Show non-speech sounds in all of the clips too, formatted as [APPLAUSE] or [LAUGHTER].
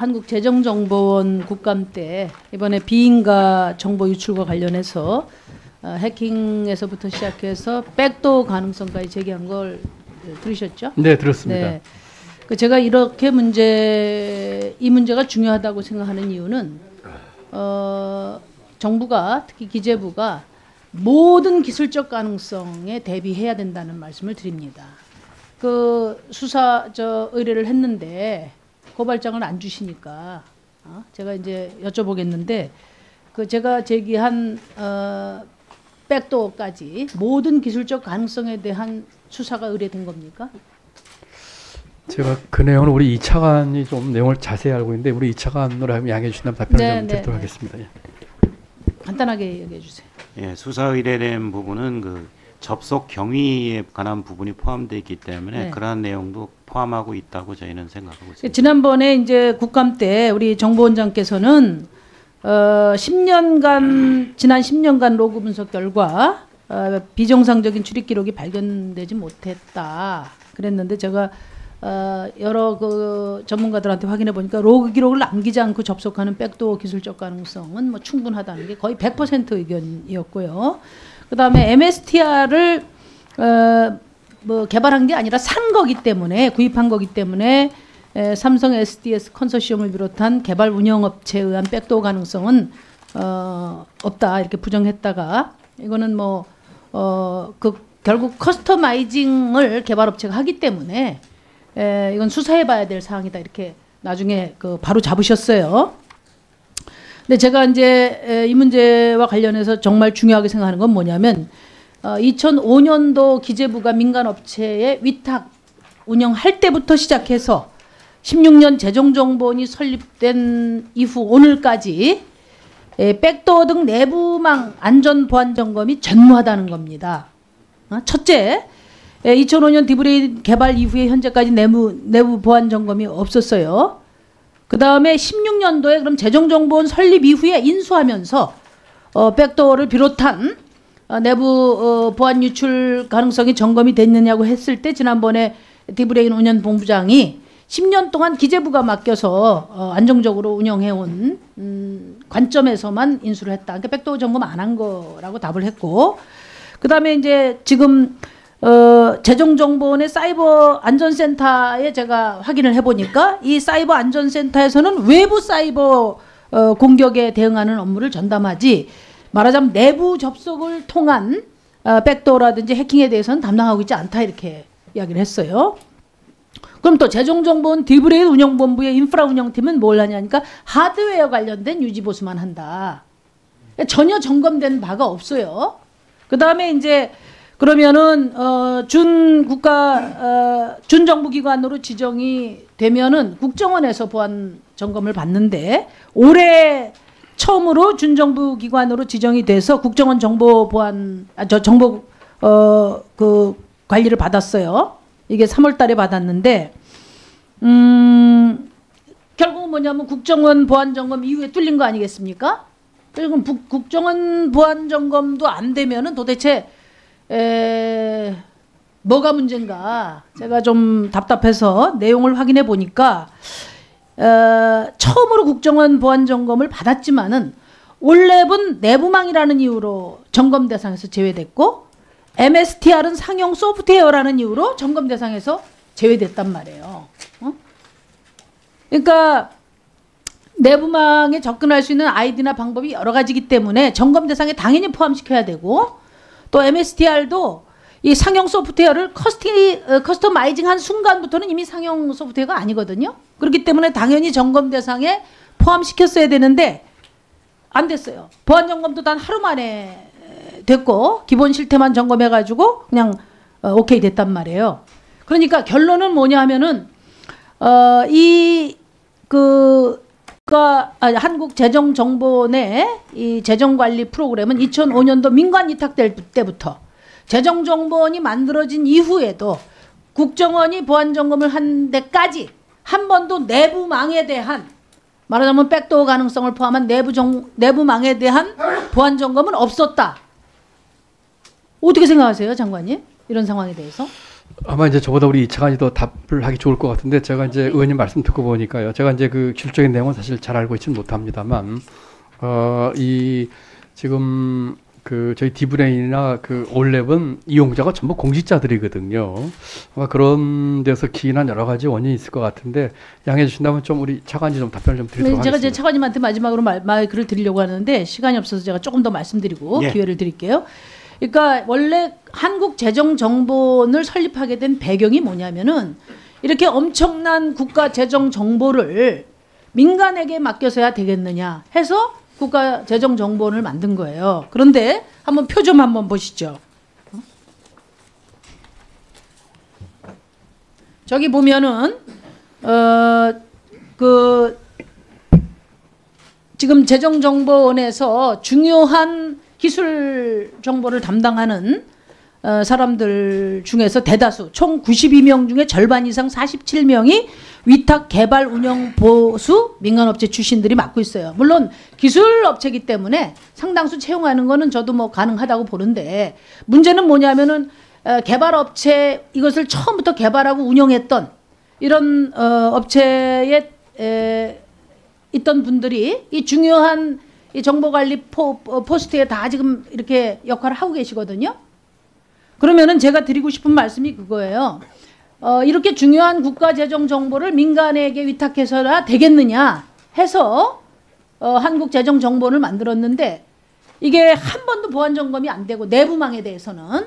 한국재정정보원 국감 때 이번에 비인가 정보 유출과 관련해서 어, 해킹에서부터 시작해서 백도 가능성까지 제기한 걸 들으셨죠? 네, 들었습니다. 네. 그 제가 이렇게 문제 이 문제가 중요하다고 생각하는 이유는 어, 정부가 특히 기재부가 모든 기술적 가능성에 대비해야 된다는 말씀을 드립니다. 그 수사 저 의뢰를 했는데 고발장을 안 주시니까 어? 제가 이제 여쭤보겠는데 그 제가 제기한 어, 백도어까지 모든 기술적 가능성에 대한 수사가 의뢰된 겁니까? 제가 그 내용을 우리 이차관이 좀 내용을 자세히 알고 있는데 우리 이차관으로 하면 양해해 주신다면 답변을 네, 좀 네, 듣도록 네. 하겠습니다. 예. 간단하게 얘기해 주세요. 예, 수사 의뢰된 부분은 그 접속 경위에 관한 부분이 포함되어 있기 때문에 네. 그러한 내용도 포함하고 있다고 저희는 생각하고 있습니다. 지난번에 이제 국감 때 우리 정보원장께서는 어 10년간 지난 10년간 로그 분석 결과 어, 비정상적인 출입 기록이 발견되지 못했다 그랬는데 제가 어, 여러 그 전문가들한테 확인해 보니까 로그 기록을 남기지 않고 접속하는 백도어 기술적 가능성은 뭐 충분하다는 게 거의 100% 의견이었고요. 그다음에 MSTR을 어, 뭐 개발한 게 아니라 산 거기 때문에 구입한 거기 때문에 에, 삼성 SDS 컨소시엄을 비롯한 개발 운영 업체에 의한 백도어 가능성은 어, 없다 이렇게 부정했다가 이거는 뭐 어, 그 결국 커스터마이징을 개발 업체가 하기 때문에 에, 이건 수사해 봐야 될 사항이다 이렇게 나중에 그 바로 잡으셨어요. 근데 제가 이제 에, 이 문제와 관련해서 정말 중요하게 생각하는 건 뭐냐면 어, 2005년도 기재부가 민간 업체에 위탁 운영할 때부터 시작해서 16년 재정정보원이 설립된 이후 오늘까지 에, 백도어 등 내부망 안전 보안 점검이 전무하다는 겁니다. 어, 첫째, 에, 2005년 디브레인 개발 이후에 현재까지 내부 내부 보안 점검이 없었어요. 그 다음에 16년도에 그럼 재정정보원 설립 이후에 인수하면서 어, 백도어를 비롯한 어, 내부 어, 보안 유출 가능성이 점검이 됐느냐고 했을 때 지난번에 디브레인 운영 본부장이 10년 동안 기재부가 맡겨서 어, 안정적으로 운영해온 음, 관점에서만 인수를 했다. 그러니까 백도어 점검 안 한 거라고 답을 했고, 그 다음에 이제 지금 어, 재정정보원의 사이버 안전센터에 제가 확인을 해보니까 이 사이버 안전센터에서는 외부 사이버 어, 공격에 대응하는 업무를 전담하지 말하자면 내부 접속을 통한 어, 백도어라든지 해킹에 대해서는 담당하고 있지 않다 이렇게 이야기를 했어요. 그럼 또 재정정보원 디브레인 운영본부의 인프라 운영팀은 뭘 하냐니까 하드웨어 관련된 유지 보수만 한다. 전혀 점검된 바가 없어요. 그 다음에 이제 그러면은 어, 준 국가 어, 준 정부 기관으로 지정이 되면은 국정원에서 보안 점검을 받는데 올해 처음으로 준정부 기관으로 지정이 돼서 국정원 정보 보안 아, 저 정보 어 그 관리를 받았어요. 이게 3월 달에 받았는데 음 결국은 뭐냐면 국정원 보안 점검 이후에 뚫린 거 아니겠습니까? 그리고 국- 국정원 보안 점검도 안 되면은 도대체 에 뭐가 문제인가 제가 좀 답답해서 내용을 확인해 보니까 어, 처음으로 국정원 보안 점검을 받았지만은 올랩은 내부망이라는 이유로 점검 대상에서 제외됐고 MSTR은 상용 소프트웨어라는 이유로 점검 대상에서 제외됐단 말이에요. 어? 그러니까 내부망에 접근할 수 있는 아이디나 방법이 여러 가지이기 때문에 점검 대상에 당연히 포함시켜야 되고 또 MSTR도 이 상용 소프트웨어를 커스티, 어, 커스터마이징한 순간부터는 이미 상용 소프트웨어가 아니거든요. 그렇기 때문에 당연히 점검 대상에 포함시켰어야 되는데 안 됐어요. 보안 점검도 단 하루 만에 됐고 기본 실태만 점검해가지고 그냥 어, 오케이 됐단 말이에요. 그러니까 결론은 뭐냐 하면은 어, 이그 가 아, 한국 재정정보원의 이 재정관리 프로그램은 2005년도 민관 위탁될 때부터 재정정보원이 만들어진 이후에도 국정원이 보안 점검을 한 데까지 한 번도 내부망에 대한 말하자면 백도어 가능성을 포함한 내부 정, 내부망에 대한 보안 점검은 없었다. 어떻게 생각하세요, 장관님? 이런 상황에 대해서? 아마 이제 저보다 우리 이차관이 더 답을 하기 좋을 것 같은데 제가 이제 의원님 말씀 듣고 보니까요. 제가 이제 그 실적인 내용은 사실 잘 알고 있지는 못합니다만 어, 이 지금 그 저희 디브레인이나 그 올랩은 이용자가 전부 공직자들이거든요. 아마 그런 데서 기인한 여러 가지 원인이 있을 것 같은데 양해해 주신다면 좀 우리 차관이 좀 답변을 좀 드리도록 네, 제가 이제 하겠습니다. 차관님한테 마지막으로 말, 말을 드리려고 하는데 시간이 없어서 제가 조금 더 말씀드리고 예. 기회를 드릴게요. 그러니까 원래 한국 재정정보원을 설립하게 된 배경이 뭐냐면은 이렇게 엄청난 국가 재정 정보를 민간에게 맡겨서야 되겠느냐 해서 국가 재정 정보원을 만든 거예요. 그런데 한번 표 좀 한번 보시죠. 저기 보면은 어그 지금 재정정보원에서 중요한 기술 정보를 담당하는 어, 사람들 중에서 대다수 총 92명 중에 절반 이상 47명이 위탁 개발 운영 보수 민간업체 출신들이 맡고 있어요. 물론 기술 업체이기 때문에 상당수 채용하는 거는 저도 뭐 가능하다고 보는데 문제는 뭐냐면은 어, 개발 업체 이것을 처음부터 개발하고 운영했던 이런 어, 업체에 에, 있던 분들이 이 중요한 이 정보관리 포, 어, 포스트에 다 지금 이렇게 역할을 하고 계시거든요. 그러면은 제가 드리고 싶은 말씀이 그거예요. 어, 이렇게 중요한 국가 재정 정보를 민간에게 위탁해서라 되겠느냐 해서 어, 한국 재정 정보원을 만들었는데 이게 한 번도 보안 점검이 안 되고 내부망에 대해서는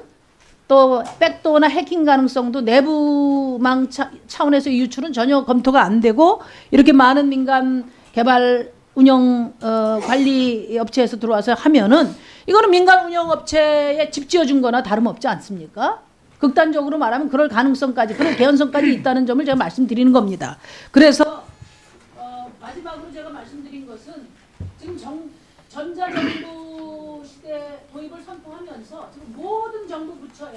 또 백도어나 해킹 가능성도 내부망 차, 차원에서 의 유출은 전혀 검토가 안 되고 이렇게 많은 민간 개발 운영 어, 관리 업체에서 들어와서 하면은 이거는 민간 운영 업체에 집 지어준 거나 다름없지 않습니까? 극단적으로 말하면 그럴 가능성까지 그럴 개연성까지 [CLEARS THROAT] 있다는 점을 제가 말씀드리는 겁니다. 그래서 어, 마지막으로 제가 말씀드린 것은 지금 정, 전자정부 시대 도입을 선포하면서 지금 모든 정부 부처의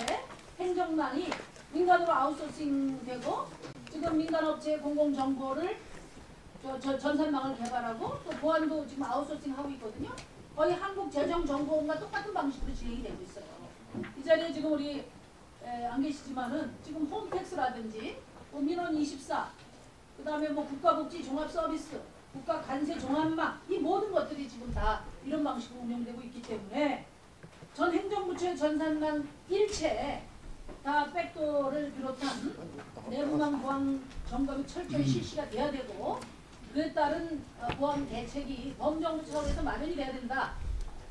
행정망이 민간으로 아웃소싱되고 지금 민간업체의 공공정보를 저, 저 전산망을 개발하고 또 보안도 지금 아웃소싱하고 있거든요. 거의 한국 재정정보원과 똑같은 방식으로 진행이 되고 있어요. 이 자리에 지금 우리 에, 안 계시지만은 지금 홈택스라든지 뭐 민원24 그 다음에 뭐 국가복지 종합서비스, 국가 간세 종합망 이 모든 것들이 지금 다 이런 방식으로 운영되고 있기 때문에 전 행정부처의 전산망 일체 다 백도를 비롯한 내부망 보안 점검이 철저히 실시가 돼야 되고 그에 따른 어, 보안 대책이 범정부 차원에서 마련이 돼야 된다.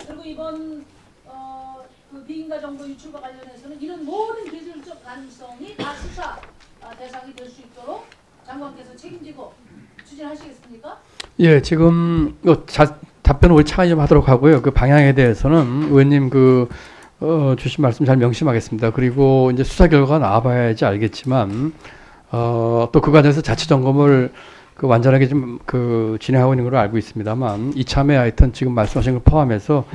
그리고 이번 어, 그 비인가 정보 유출과 관련해서는 이런 모든 기술적 가능성이 다 수사 아, 대상이 될 수 있도록 장관께서 책임지고 추진하시겠습니까? 예, 지금 어, 자, 답변을 우리 차관이 좀 하도록 하고요. 그 방향에 대해서는 의원님 그 어, 주신 말씀 잘 명심하겠습니다. 그리고 이제 수사 결과가 나와봐야지 알겠지만 어, 또 그 과정에서 자체 점검을 그 완전하게 좀 그 진행하고 있는 걸로 알고 있습니다만 이참에 하여튼 지금 말씀하신 걸 포함해서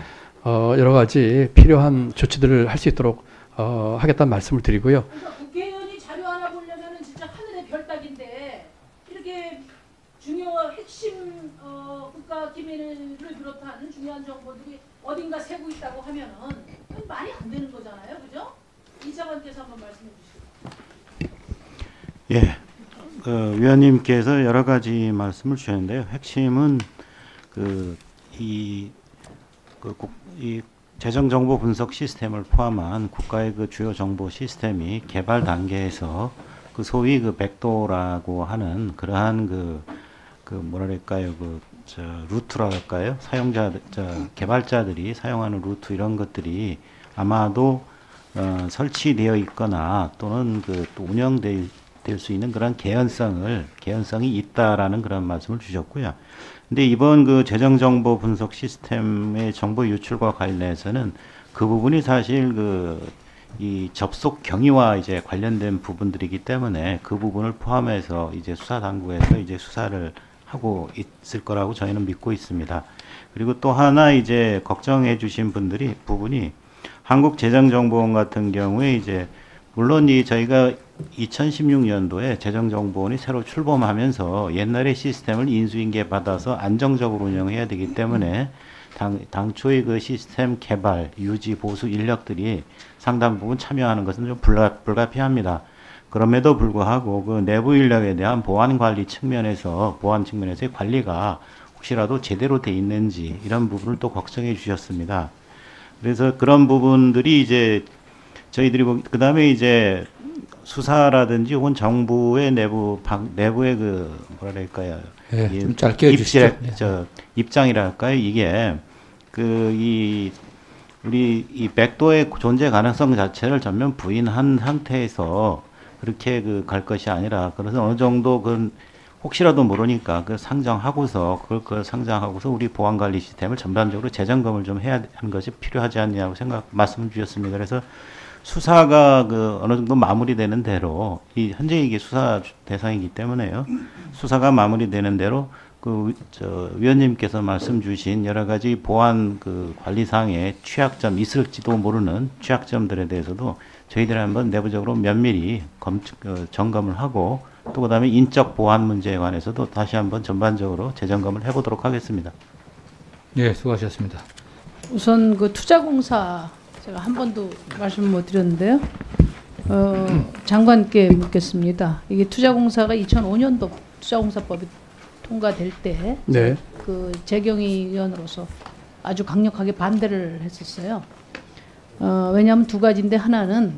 어, 여러 가지 필요한 조치들을 할 수 있도록 어, 하겠다는 말씀을 드리고요. 그러니까 국회의원이 자료 하나 보려면은 진짜 하늘의 별 따기인데 이렇게 중요한 핵심 어, 국가 기밀을 비롯한 중요한 정보들이 어딘가 새고 있다고 하면은 그건 말이 안 되는 거잖아요, 그죠? 이 장관께서 한번 말씀해 주시죠. 예. 그 위원님께서 여러 가지 말씀을 주셨는데요. 핵심은 그이 그 국, 이 재정 정보 분석 시스템을 포함한 국가의 그 주요 정보 시스템이 개발 단계에서 그 소위 그 백도라고 하는 그러한 그, 그 뭐랄까요 그 저 루트랄까요 사용자 저 개발자들이 사용하는 루트 이런 것들이 아마도 어, 설치되어 있거나 또는 그 또 운영 될 수 있는 그런 개연성을 개연성이 있다라는 그런 말씀을 주셨고요. 근데 이번 그 재정 정보 분석 시스템의 정보 유출과 관련해서는 그 부분이 사실 그 이 접속 경위와 이제 관련된 부분들이기 때문에 그 부분을 포함해서 이제 수사 당국에서 이제 수사를 하고 있을 거라고 저희는 믿고 있습니다. 그리고 또 하나 이제 걱정해 주신 분들이 부분이 한국재정정보원 같은 경우에 이제 물론 이 저희가 2016년도에 재정정보원이 새로 출범하면서 옛날의 시스템을 인수인계 받아서 안정적으로 운영해야 되기 때문에 당, 당초의 그 시스템 개발, 유지, 보수 인력들이 상당 부분 참여하는 것은 좀 불가, 불가피합니다. 그럼에도 불구하고 그 내부 인력에 대한 보안 관리 측면에서 보안 측면에서의 관리가 혹시라도 제대로 돼 있는지 이런 부분을 또 걱정해 주셨습니다. 그래서 그런 부분들이 이제 저희들이 그 다음에 이제 수사라든지 혹은 정부의 내부 방, 내부의 그 뭐랄까요 예, 이좀 짧게. 입장, 네. 저 입장이랄까요 이게 그 이 우리 이 백도의 존재 가능성 자체를 전면 부인한 상태에서 그렇게 그 갈 것이 아니라 그래서 어느 정도 그 혹시라도 모르니까 그 상정하고서 그걸 그 상정하고서 우리 보안 관리 시스템을 전반적으로 재점검을 좀 해야 하는 것이 필요하지 않냐고 생각 말씀 주셨습니다. 그래서 수사가 그 어느 정도 마무리되는 대로 이 현재 이게 수사 대상이기 때문에요. 수사가 마무리되는 대로 그 저 위원님께서 말씀 주신 여러 가지 보안 그 관리 상의 취약점 있을지도 모르는 취약점들에 대해서도 저희들이 한번 내부적으로 면밀히 검 어, 점검을 하고 또 그다음에 인적 보안 문제에 관해서도 다시 한번 전반적으로 재점검을 해보도록 하겠습니다. 예, 수고하셨습니다. 우선 그 투자공사 제가 한 번도 말씀 못 드렸는데요. 어, 장관께 묻겠습니다. 이게 투자공사가 2005년도 투자공사법이 통과될 때 네. 그 재경위 의원으로서 아주 강력하게 반대를 했었어요. 어, 왜냐하면 두 가지인데 하나는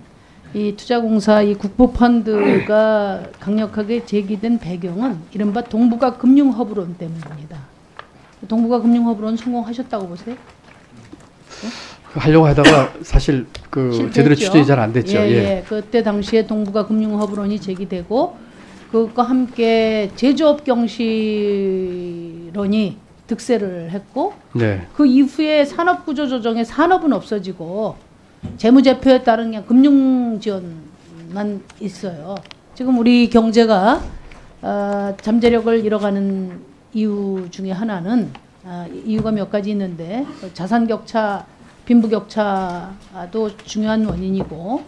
이 투자공사 이 국부펀드가 강력하게 제기된 배경은 이른바 동북아 금융허브론 때문입니다. 동북아 금융허브론 성공하셨다고 보세요? 그 하려고 하다가 사실 그. 제대로 추진이 잘 안 됐죠. 예, 예. 예. 그때 당시에 동북아 금융허브론이 제기되고 그것과 함께 제조업 경시론이 득세를 했고 네. 그 이후에 산업 구조 조정에 산업은 없어지고 재무제표에 따른 그냥 금융 지원만 있어요. 지금 우리 경제가 어, 잠재력을 잃어가는 이유 중에 하나는 아, 이유가 몇 가지 있는데 자산 격차, 빈부 격차도 중요한 원인이고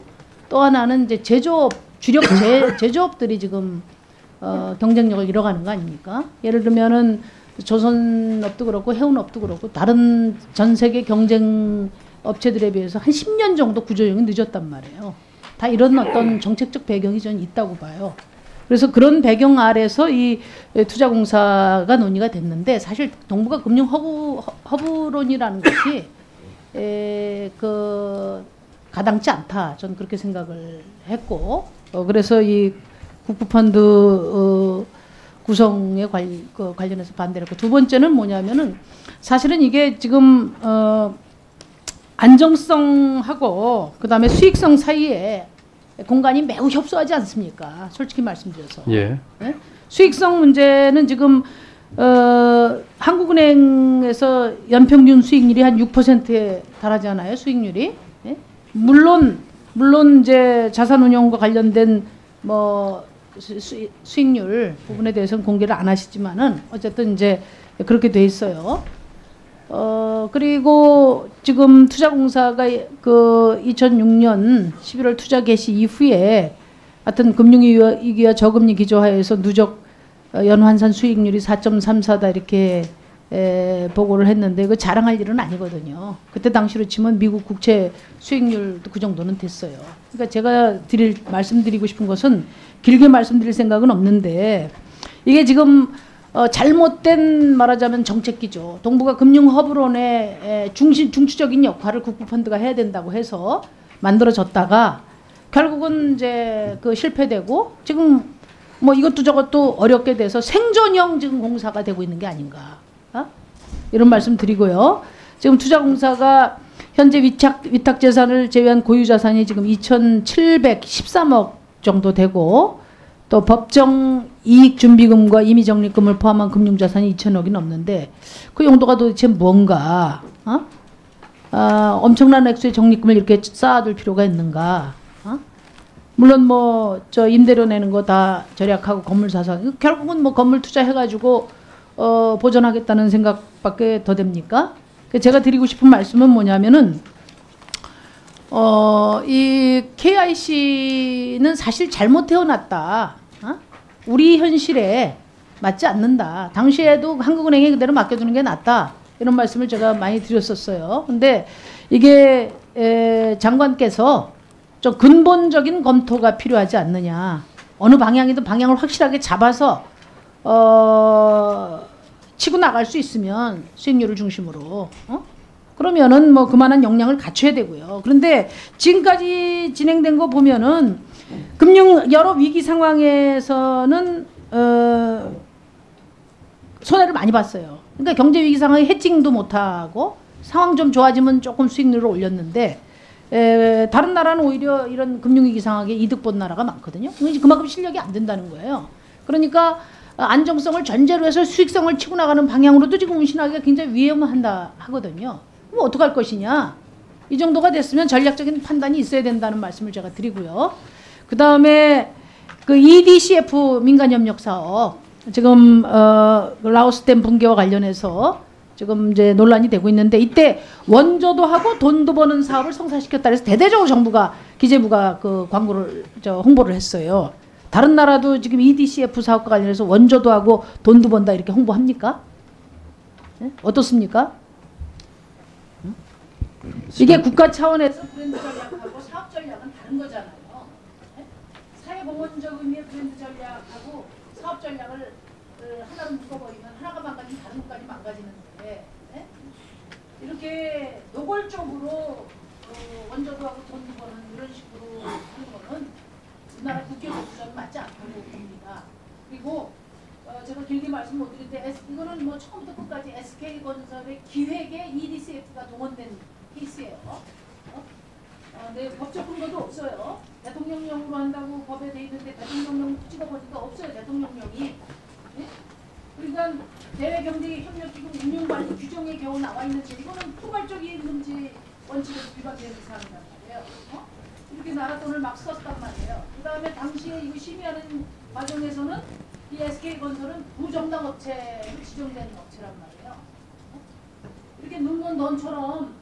또 하나는 이제 제조업 주력 제, [COUGHS] 제조업들이 지금 어, 경쟁력을 잃어가는 거 아닙니까? 예를 들면은 조선업도 그렇고 해운업도 그렇고 다른 전 세계 경쟁 업체들에 비해서 한 10년 정도 구조형이 늦었단 말이에요. 다 이런 어떤 정책적 배경이 저는 있다고 봐요. 그래서 그런 배경 아래서 이 투자공사가 논의가 됐는데 사실 동북아 금융 허브, 허브론이라는 것이 에, 그 가당치 않다. 저는 그렇게 생각을 했고 어, 그래서 이 국부펀드 어, 구성에 관, 그 관련해서 반대를 했고 두 번째는 뭐냐면은 사실은 이게 지금 어, 안정성하고 그 다음에 수익성 사이에 공간이 매우 협소하지 않습니까? 솔직히 말씀드려서. 예. 예? 수익성 문제는 지금 어, 한국은행에서 연평균 수익률이 한 6%에 달하잖아요. 수익률이. 예? 물론 물론 이제 자산운용과 관련된 뭐 수, 수- 수익률 부분에 대해서는 공개를 안 하시지만은 어쨌든 이제 그렇게 돼 있어요. 어 그리고 지금 투자공사가 그 2006년 11월 투자 개시 이후에 하여튼 금융위기와 저금리 기조하에서 누적 어, 연환산 수익률이 4.34다 이렇게 에, 보고를 했는데 그 자랑할 일은 아니거든요. 그때 당시로 치면 미국 국채 수익률도 그 정도는 됐어요. 그러니까 제가 드릴 말씀드리고 싶은 것은 길게 말씀드릴 생각은 없는데 이게 지금 어, 잘못된 말하자면 정책기죠. 동북아 금융 허브론의 에, 중심 중추적인 역할을 국부펀드가 해야 된다고 해서 만들어졌다가 결국은 이제 그 실패되고 지금 뭐 이것도 저것도 어렵게 돼서 생존형 지금 공사가 되고 있는 게 아닌가 어? 이런 말씀 드리고요. 지금 투자공사가 현재 위탁 위탁 재산을 제외한 고유 자산이 지금 2,713억 정도 되고 또 법정 이익 준비금과 임의 적립금을 포함한 금융 자산이 2천억이 넘는데 그 용도가 도대체 뭔가? 어? 아, 엄청난 액수의 적립금을 이렇게 쌓아둘 필요가 있는가? 어? 물론 뭐 저 임대료 내는 거 다 절약하고 건물 사서 결국은 뭐 건물 투자해가지고 어, 보존하겠다는 생각밖에 더 됩니까? 그 제가 드리고 싶은 말씀은 뭐냐면은 어, 이 KIC는 사실 잘못 태어났다. 어? 우리 현실에 맞지 않는다. 당시에도 한국은행에 그대로 맡겨두는 게 낫다. 이런 말씀을 제가 많이 드렸었어요. 근데 이게 에, 장관께서 좀 근본적인 검토가 필요하지 않느냐. 어느 방향이든 방향을 확실하게 잡아서 어, 치고 나갈 수 있으면 수익률을 중심으로 어? 그러면은 뭐 그만한 역량을 갖춰야 되고요. 그런데 지금까지 진행된 거 보면은 금융 여러 위기 상황에서는 어, 손해를 많이 봤어요. 그러니까 경제 위기 상황에 해칭도 못 하고 상황 좀 좋아지면 조금 수익률을 올렸는데 에, 다른 나라는 오히려 이런 금융 위기 상황에 이득 본 나라가 많거든요. 그러니까 그만큼 실력이 안 된다는 거예요. 그러니까 안정성을 전제로 해서 수익성을 치고 나가는 방향으로도 지금 운신하기가 굉장히 위험한다 하거든요. 그럼 어떡할 것이냐? 이 정도가 됐으면 전략적인 판단이 있어야 된다는 말씀을 제가 드리고요. 그 다음에 그 EDCF 민간협력 사업 지금 어 라오스댐 붕괴와 관련해서 지금 이제 논란이 되고 있는데 이때 원조도 하고 돈도 버는 사업을 성사시켰다 그래서 대대적으로 정부가 기재부가 그 광고를 저 홍보를 했어요. 다른 나라도 지금 EDCF 사업과 관련해서 원조도 하고 돈도 번다 이렇게 홍보합니까? 예? 어떻습니까? 응? 이게 국가 차원에서 브랜드 전략하고 사업 전략은 다른 거잖아요. 예? 사회공헌적 의미의 브랜드 전략하고 사업 전략을 어, 하나를 묶어버리면 하나가 망가지면 다른 것까지 망가지는데 예? 이렇게 노골적으로 어, 원조도 하고 돈도 버는 이런 식으로 하는 거는 우리나라 국교 조주자는 맞지 않다고 봅니다. 그리고 어, 제가 길게 말씀 못 S, 이거는 뭐 처음부터 끝까지 SK건설의 기획에 EDCF가 동원된 케이스예요. 어? 어, 네, 법적 근거도 없어요. 대통령령으로 한다고 법에 돼 있는데 대통령령 찍어보니까 없어요. 대통령령이. 네? 그러니까 대외경제협력기금 운용관리 규정에 겨우 나와 포괄적인 금지 원칙에 위반되는 사항이란 말이에요. 어? 이렇게 나라 돈을 막 썼단 말이에요. 그 다음에 당시에 이거 심의하는 과정에서는 이 SK건설은 부정당 업체로 지정된 업체란 말이에요. 어? 이렇게 눈먼 넌처럼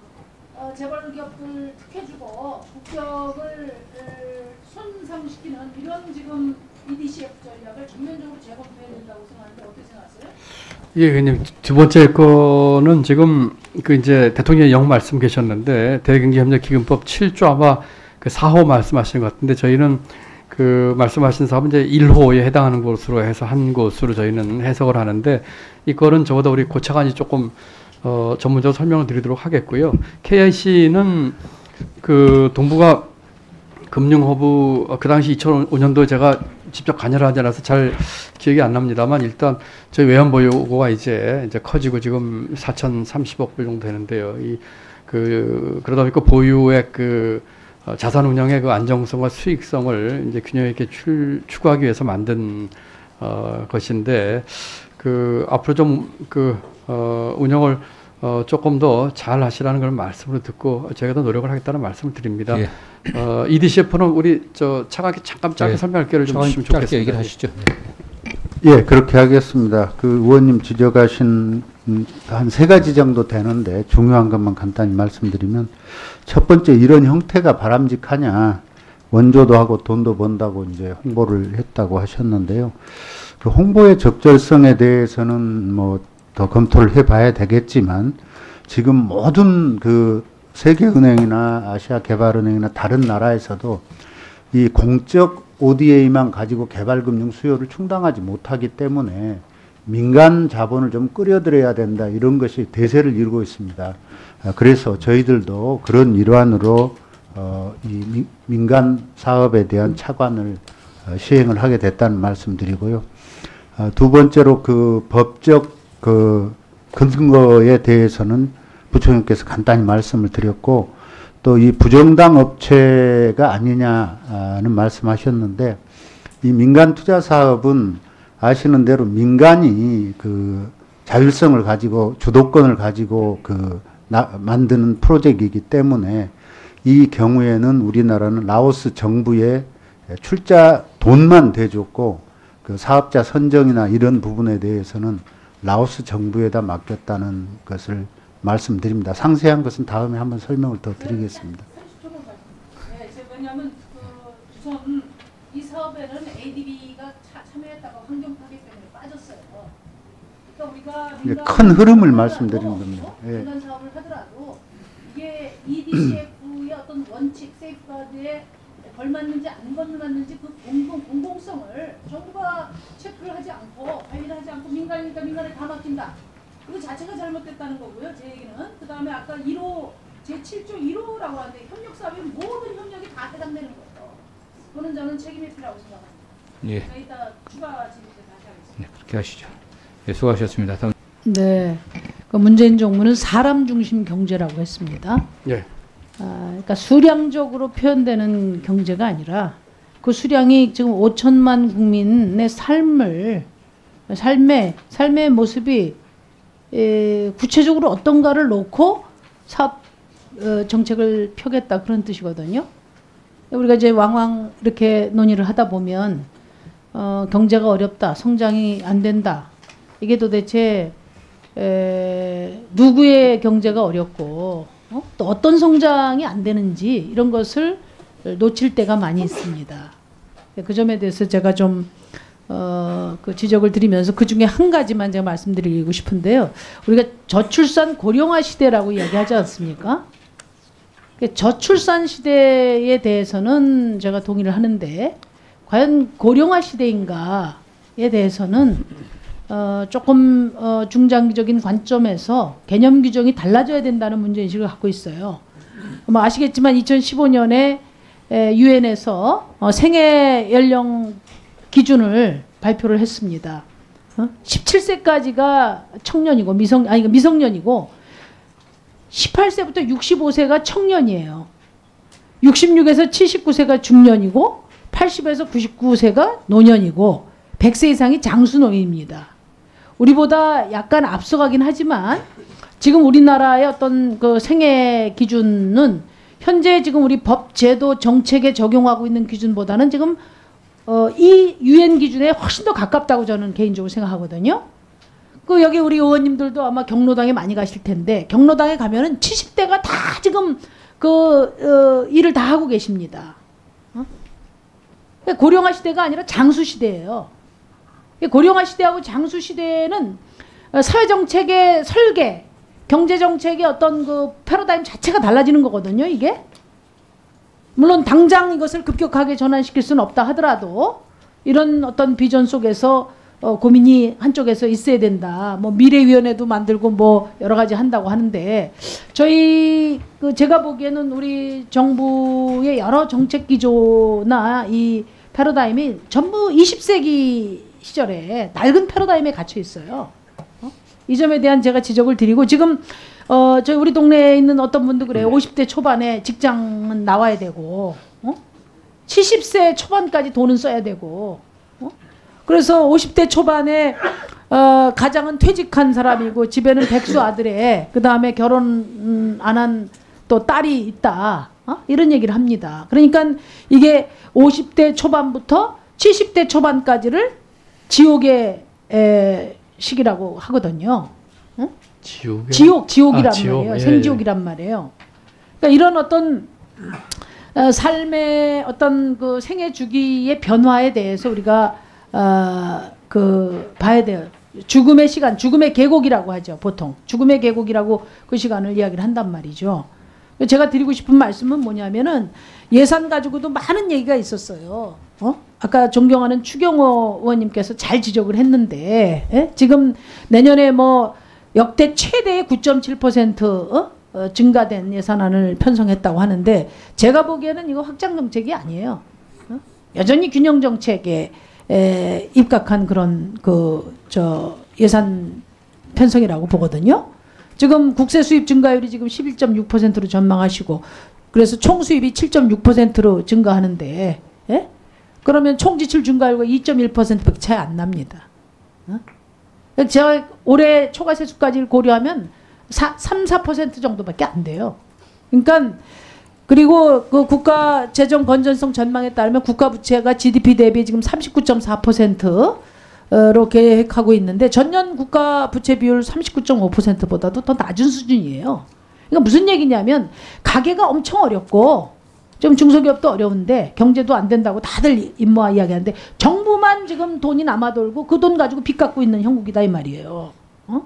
어, 재벌 기업들 특혜주고 국격을 을, 손상시키는 이런 지금 EDCF 전략을 전면적으로 재검토해야 된다고 생각하는데 어떻게 생각하세요? 예, 의원님 두 번째 거는 지금 그 이제 대통령이 영 말씀 계셨는데 대경제협력기금법 7조 아마 그 4호 말씀하시는 것 같은데 저희는 그 말씀하신 사업은 이제 1호에 해당하는 곳으로 해서 한 곳으로 저희는 해석을 하는데 이거는 적어도 우리 고차관이 조금 어, 전문적으로 설명을 드리도록 하겠고요. KIC는 그 동부가 금융허브 어, 그 당시 2005년도에 제가 직접 관여를 하지 않아서 잘 기억이 안 납니다만 일단 저희 외환 보유고가 이제 이제 커지고 지금 4,030억 불 정도 되는데요. 이 그 그러다 보니까 보유의 그 어, 자산 운영의 그 안정성과 수익성을 이제 균형 있게 출, 추구하기 위해서 만든 어, 것인데 그 앞으로 좀그 어, 운영을 어, 조금 더 잘 하시라는 걸 말씀으로 듣고 제가 더 노력을 하겠다는 말씀을 드립니다. 예. 어, EDCF는 우리 저 차관께 잠깐 짧게 예. 설명할 기회를 좀 주시면 짧게 좋겠습니다. 얘기를 하시죠. 예, 그렇게 하겠습니다. 그 의원님 지적하신 한 세 가지 정도 되는데 중요한 것만 간단히 말씀드리면 첫 번째 이런 형태가 바람직하냐 원조도 하고 돈도 번다고 이제 홍보를 했다고 하셨는데요. 그 홍보의 적절성에 대해서는 뭐 더 검토를 해봐야 되겠지만 지금 모든 그 세계은행이나 아시아개발은행이나 다른 나라에서도 이 공적 ODA만 가지고 개발금융 수요를 충당하지 못하기 때문에 민간 자본을 좀 끌어들여야 된다 이런 것이 대세를 이루고 있습니다. 아, 그래서 저희들도 그런 일환으로 어, 이 민- 민간 사업에 대한 차관을 어, 시행을 하게 됐다는 말씀드리고요. 아, 두 번째로 그 법적 그 근거에 대해서는 부총님께서 간단히 말씀을 드렸고 또 이 부정당 업체가 아니냐는 말씀하셨는데 이 민간 투자 사업은 아시는 대로 민간이 그 자율성을 가지고 주도권을 가지고 그 나, 만드는 프로젝트이기 때문에 이 경우에는 우리나라는 라오스 정부의 출자 돈만 대줬고 그 사업자 선정이나 이런 부분에 대해서는 라오스 정부에다 맡겼다는 것을 말씀드립니다. 상세한 것은 다음에 한번 설명을 더 드리겠습니다. 30초만 말씀. 네, 왜냐하면 그 우선 이 사업에는 ADB가 참여했다가 환경 파괴 때문에 빠졌어요. 그러니까 우리가 민간 큰 흐름을 말씀드리는 겁니다. 어, 예. 사업을 하더라도 이게 EDCF의 어떤 원칙 세이프가드에 걸맞는지 안 걸맞는지 그 공공 공공성을 정부가 체크를 하지 않고 관리를 하지 않고 민간이니까 민간에 다 맡긴다. 그 자체가 잘못됐다는 거고요. 제 얘기는 그 다음에 아까 1호 제 7조 1호라고 하는데 협력 사업의 모든 협력이 다 해당되는 거예요. 그거는 저는 책임의 필요라고 생각합니다. 예, 제가 이따 추가 때 다시 하겠습니다. 네, 그렇게 하시죠. 예, 수고하셨습니다. 다음 네. 그 문재인 정부는 사람 중심 경제라고 했습니다. 예. 아, 그러니까 수량적으로 표현되는 경제가 아니라 그 수량이 지금 5천만 국민의 삶을 삶의 삶의 모습이 에, 구체적으로 어떤가를 놓고 사업 어, 정책을 펴겠다 그런 뜻이거든요. 우리가 이제 왕왕 이렇게 논의를 하다 보면 어, 경제가 어렵다, 성장이 안 된다. 이게 도대체 에, 누구의 경제가 어렵고 어? 또 어떤 성장이 안 되는지 이런 것을 놓칠 때가 많이 있습니다. 그 점에 대해서 제가 좀 어, 그 지적을 드리면서 그 중에 한 가지만 제가 말씀드리고 싶은데요. 우리가 저출산 고령화 시대라고 이야기하지 않습니까? 그 저출산 시대에 대해서는 제가 동의를 하는데 과연 고령화 시대인가에 대해서는 어, 조금 어, 중장기적인 관점에서 개념 규정이 달라져야 된다는 문제인식을 갖고 있어요. 뭐 아시겠지만 2015년에 유엔에서 어, 생애 연령 기준을 발표를 했습니다. 어? 17세까지가 청년이고 미성 아니 미성년이고 18세부터 65세가 청년이에요. 66에서 79세가 중년이고 80에서 99세가 노년이고 100세 이상이 장수노인입니다. 우리보다 약간 앞서가긴 하지만 지금 우리나라의 어떤 그 생애 기준은 현재 지금 우리 법 제도 정책에 적용하고 있는 기준보다는 지금 어, 이 유엔 기준에 훨씬 더 가깝다고 저는 개인적으로 생각하거든요. 그 여기 우리 의원님들도 아마 경로당에 많이 가실 텐데 경로당에 가면은 70대가 다 지금 그 어, 일을 다 하고 계십니다. 어? 고령화 시대가 아니라 장수 시대예요. 고령화 시대하고 장수 시대는 어, 사회 정책의 설계, 경제 정책의 어떤 그 패러다임 자체가 달라지는 거거든요. 이게 물론 당장 이것을 급격하게 전환시킬 수는 없다 하더라도 이런 어떤 비전 속에서 어, 고민이 한쪽에서 있어야 된다. 뭐 미래위원회도 만들고 뭐 여러 가지 한다고 하는데 저희 그 제가 보기에는 우리 정부의 여러 정책 기조나 이 패러다임이 전부 20세기 시절에 낡은 패러다임에 갇혀 있어요. 어? 이 점에 대한 제가 지적을 드리고 지금 어, 저희 우리 동네에 있는 어떤 분도 그래요. 50대 초반에 직장은 나와야 되고, 어? 70세 초반까지 돈은 써야 되고, 어? 그래서 50대 초반에 어, 가장은 퇴직한 사람이고 집에는 백수 아들에 그 다음에 결혼 음, 안한 또 딸이 있다. 어? 이런 얘기를 합니다. 그러니까 이게 50대 초반부터 70대 초반까지를 지옥의 에, 시기라고 하거든요. 지옥. 지옥, 지옥이란 아, 지옥. 말이에요. 예, 생지옥이란 말이에요. 그러니까 이런 어떤 어, 삶의 어떤 그 생애 주기의 변화에 대해서 우리가 어, 그 봐야 돼요. 죽음의 시간, 죽음의 계곡이라고 하죠. 보통 죽음의 계곡이라고 그 시간을 이야기를 한단 말이죠. 제가 드리고 싶은 말씀은 뭐냐면은 예산 가지고도 많은 얘기가 있었어요. 어? 아까 존경하는 추경호 의원님께서 잘 지적을 했는데 예? 지금 내년에 뭐 역대 최대의 9.7% 어? 어, 증가된 예산안을 편성했다고 하는데 제가 보기에는 이거 확장 정책이 아니에요. 어? 여전히 균형 정책에 에, 입각한 그런 그 저 예산 편성이라고 보거든요. 지금 국세 수입 증가율이 지금 11.6%로 전망하시고 그래서 총 수입이 7.6%로 증가하는데 예? 그러면 총 지출 증가율과 2.1%밖에 차이 안 납니다. 어? 제가 올해 초과 세수까지를 고려하면 4, 3, 4% 정도밖에 안 돼요. 그러니까 그리고 그 국가 재정 건전성 전망에 따르면 국가 부채가 GDP 대비 지금 39.4%로 계획하고 있는데 전년 국가 부채 비율 39.5%보다도 더 낮은 수준이에요. 그러니까 무슨 얘기냐면 가계가 엄청 어렵고 좀 중소기업도 어려운데 경제도 안 된다고 다들 임모아 이야기하는데 정부만 지금 돈이 남아 돌고 그 돈 가지고 빚 갖고 있는 형국이다 이 말이에요. 어?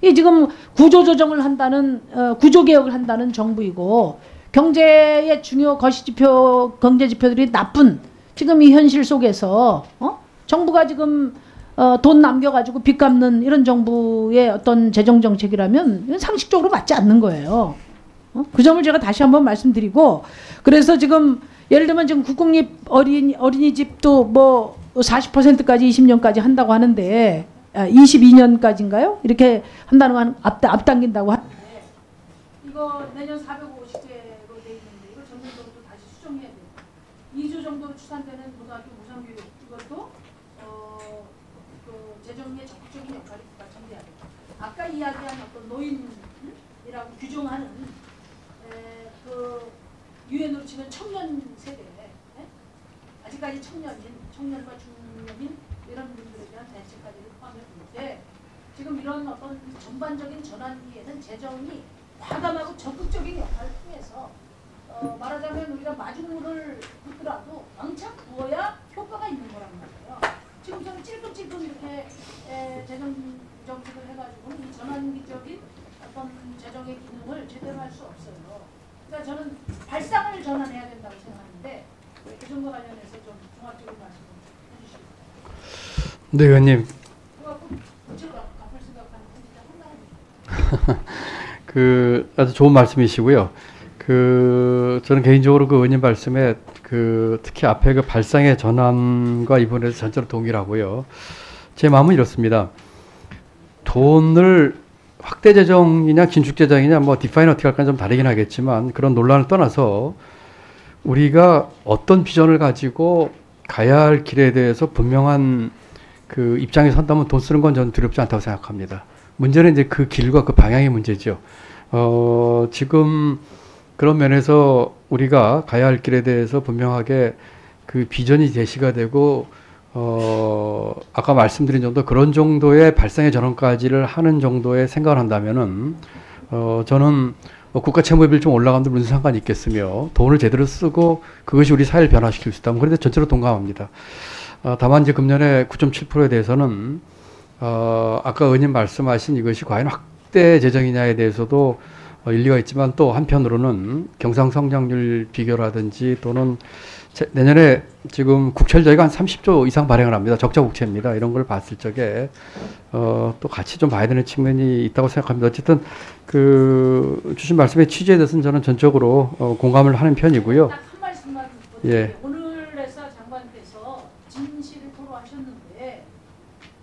이 지금 구조 조정을 한다는 어, 구조 개혁을 한다는 정부이고 경제의 중요 거시 지표 경제 지표들이 나쁜 지금 이 현실 속에서 어? 정부가 지금 어, 돈 남겨가지고 빚 갚는 이런 정부의 어떤 재정 정책이라면 상식적으로 맞지 않는 거예요. 어? 그 점을 제가 다시 한번 말씀드리고 그래서 지금 예를 들면 지금 국공립 어린 어린이집도 뭐 40%까지 20년까지 한다고 하는데 아, 22년까지인가요? 이렇게 한다는 거 앞, 앞당긴다고 하는데 이거 내년 450개로 돼 있는데 이거 전년도로 다시 수정해야 돼요. 2조 정도로 추산되는 고등학교 무상교육 이것도 어, 그 재정의 적극적인 역할이 돼요. 아까 이야기한 어떤 노인이라고 규정하는 에, 그 유엔으로 치면 청년 세대 예? 아직까지 청년인 청년과 중년인 이런 분들에 대한 대책까지를 포함해 볼때 지금 이런 어떤 전반적인 전환기에는 재정이 과감하고 적극적인 역할을 통해서 어, 말하자면 우리가 마중물을 붓더라도 왕창 부어야 효과가 있는 거란 말이에요. 지금 저는 찔끔찔끔 이렇게 에, 재정 정책을 해가지고는 이 전환기적인 어떤 재정의 기능을 제대로 할 수 없어요. 그러니까 저는 발상을 전환해야 된다고 생각하는데 그 점과 관련해서 좀 종합적인 말씀 좀 해주시겠어요? 네, 의원님. [LAUGHS] 그 아주 좋은 말씀이시고요. 그 저는 개인적으로 그 의원님 말씀에 그 특히 앞에 그 발상의 전환과 이번에 전체로 동일하고요. 제 마음은 이렇습니다. 돈을 확대 재정이냐 긴축 재정이냐 뭐 디파인 어떻게 할까는 좀 다르긴 하겠지만 그런 논란을 떠나서 우리가 어떤 비전을 가지고 가야 할 길에 대해서 분명한 그 입장에 선다면 돈 쓰는 건 저는 두렵지 않다고 생각합니다. 문제는 이제 그 길과 그 방향의 문제죠. 어, 지금 그런 면에서 우리가 가야 할 길에 대해서 분명하게 그 비전이 제시가 되고 어, 아까 말씀드린 정도 그런 정도의 발상의 전환까지를 하는 정도의 생각을 한다면은 어, 저는 뭐 국가 채무비를 좀 올라가는데 무슨 상관이 있겠으며 돈을 제대로 쓰고 그것이 우리 사회를 변화시킬 수 있다면 그런데 전체로 동감합니다. 어, 다만 이제 금년에 9.7%에 대해서는 어, 아까 의원님 말씀하신 이것이 과연 확대 재정이냐에 대해서도 어, 일리가 있지만 또 한편으로는 경상 성장률 비교라든지 또는 제- 내년에 지금 국채를 저희가 한 30조 이상 발행을 합니다. 적자 국채입니다. 이런 걸 봤을 적에 어, 또 같이 좀 봐야 되는 측면이 있다고 생각합니다. 어쨌든 그 주신 말씀의 취지에 대해서는 저는 전적으로 어, 공감을 하는 편이고요. 예. 오늘 레사 장관께서 진실을 토로하셨는데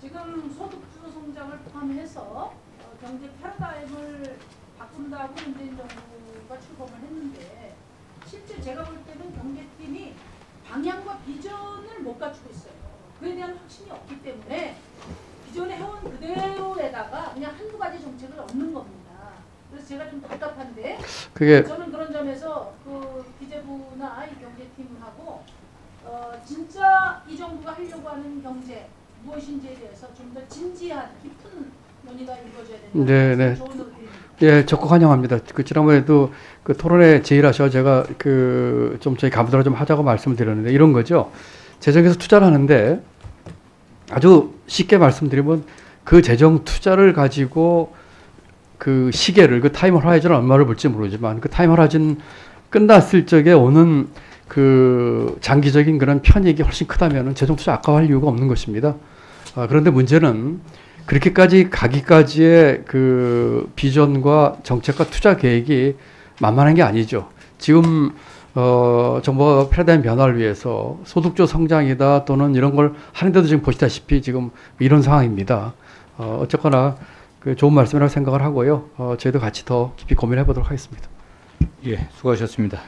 지금 소득주도 성장을 포함해서 어, 경제 패러다임을 바꾼다고 문재인 정부가 출범을 했는데 실제 제가 볼 때는 경제팀이 방향과 비전을 못 갖추고 있어요. 그에 대한 확신이 없기 때문에 기존에 해온 그대로에다가 그냥 한두 가지 정책을 얻는 겁니다. 그래서 제가 좀 답답한데 그게 저는 그런 점에서 그 기재부나 이 경제팀하고 어, 진짜 이 정부가 하려고 하는 경제 무엇인지에 대해서 좀 더 진지한 깊은 논의가 이루어져야 된다. 네, 네. 예, 적극 환영합니다. 그 지난번에도 그 토론회 제의하셔 제가 그 좀 저희 가부더라 좀 하자고 말씀을 드렸는데 이런 거죠. 재정에서 투자를 하는데 아주 쉽게 말씀드리면 그 재정 투자를 가지고 그 시계를 그 타임 호라이즌 얼마를 볼지 모르지만 그 타임 호라이즌 끝났을 적에 오는 그 장기적인 그런 편익이 훨씬 크다면은 재정 투자 아까워할 이유가 없는 것입니다. 아, 그런데 문제는 그렇게까지 가기까지의 그 비전과 정책과 투자 계획이 만만한 게 아니죠. 지금 어, 정부가 패러다임 변화를 위해서 소득주 성장이다 또는 이런 걸 하는데도 지금 보시다시피 지금 이런 상황입니다. 어, 어쨌거나 그 좋은 말씀이라고 생각을 하고요. 어, 저희도 같이 더 깊이 고민해 보도록 하겠습니다. 예, 수고하셨습니다.